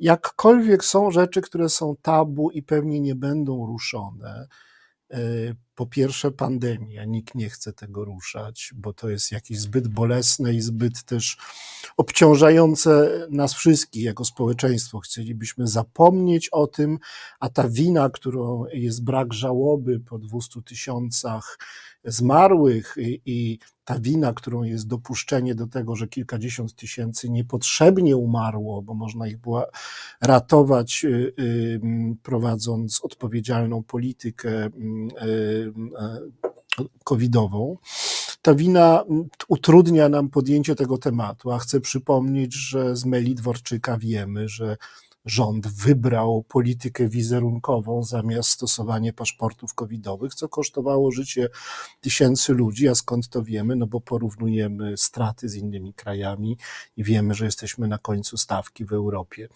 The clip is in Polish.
jakkolwiek są rzeczy, które są tabu i pewnie nie będą ruszone. Po pierwsze, pandemia. Nikt nie chce tego ruszać, bo to jest jakieś zbyt bolesne i zbyt też obciążające nas wszystkich jako społeczeństwo. Chcielibyśmy zapomnieć o tym, a ta wina, którą jest brak żałoby po 200 tysiącach zmarłych i, i ta wina, którą jest dopuszczenie do tego, że kilkadziesiąt tysięcy niepotrzebnie umarło, bo można ich było ratować, y, prowadząc odpowiedzialną politykę y, covidową. Ta wina utrudnia nam podjęcie tego tematu, a chcę przypomnieć, że z maili Dworczyka wiemy, że rząd wybrał politykę wizerunkową zamiast stosowania paszportów covidowych, co kosztowało życie tysięcy ludzi. A skąd to wiemy? No bo porównujemy straty z innymi krajami i wiemy, że jesteśmy na końcu stawki w Europie.